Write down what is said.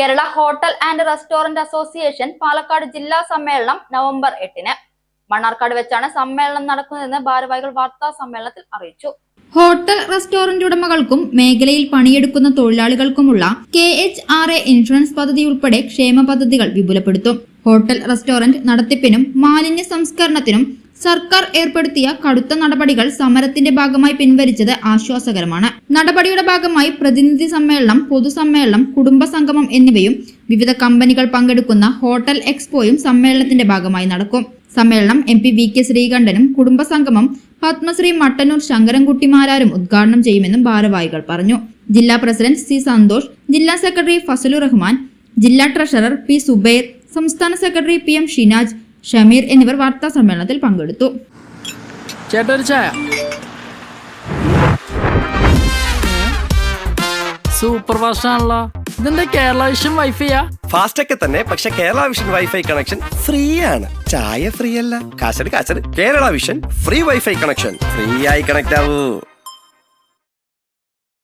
Kerala hotel and restaurant association Palakkad ജില്ലാ സമ്മേളനം November എട്ടിന് മണ്ണാർക്കാട് വെച്ചാണ് സമ്മേളനം നടക്കുന്നതെന്ന് ഭാരവാഹികൾ വാർത്താ സമ്മേളനത്തിൽ അറിയിച്ചു. ഹോട്ടൽ റെസ്റ്റോറന്റ് ഉടമകൾക്കും മേഖലയിൽ പണിയെടുക്കുന്ന തൊഴിലാളികൾക്കുമുള്ള K H R A insurance പദ്ധതി ഉൾപ്പെടെ ക്ഷേമ പദ്ധതികൾ വിപുലപ്പെടുത്തും. ഹോട്ടൽ റെസ്റ്റോറന്റ് നടത്തിപ്പിനും മാലിന്യ സംസ്കരണത്തിനും സർക്കാർ ഏർപ്പെടുത്തിയ കടുത്ത നടപടികൾ സമരത്തിന്റെ ഭാഗമായി പിൻവലിച്ചത് ആശ്വാസകരമാണ്. നടപടിയുടെ ഭാഗമായി പ്രതിനിധി സമ്മേളനം പൊതുസമ്മേളനം കുടുംബ സംഗമം എന്നിവയും വിവിധ കമ്പനികൾ പങ്കെടുക്കുന്ന ഹോട്ടൽ എക്സ്പോയും സമ്മേളനത്തിന്റെ ഭാഗമായി നടക്കും. സമ്മേളനം എം പി വി കെ ശ്രീകണ്ഠനും കുടുംബസംഗമം പത്മശ്രീ മട്ടന്നൂർ ശങ്കരൻകുട്ടിമാരാരും ഉദ്ഘാടനം ചെയ്യുമെന്നും ഭാരവാഹികൾ പറഞ്ഞു. ജില്ലാ പ്രസിഡന്റ് സി സന്തോഷ് ജില്ലാ സെക്രട്ടറി ഫസലു റഹ്മാൻ ജില്ലാ ട്രഷറർ പി സുബൈർ സംസ്ഥാന secretary P M Shinaj Shameer എന്നിവർ വാർത്താ സമ്മേളനത്തിൽ പങ്കെടുത്തു. സൂപ്പർ കേരള വിഷൻ വൈഫൈയാ ഫാസ്റ്റ് ഒക്കെ തന്നെ പക്ഷെ Kerala vision wifi connection free ആണ് ചായ ഫ്രീ അല്ല കാശട് കാശട്. Kerala vision free wifi connection free ആയി കണക്ട് ആവൂ.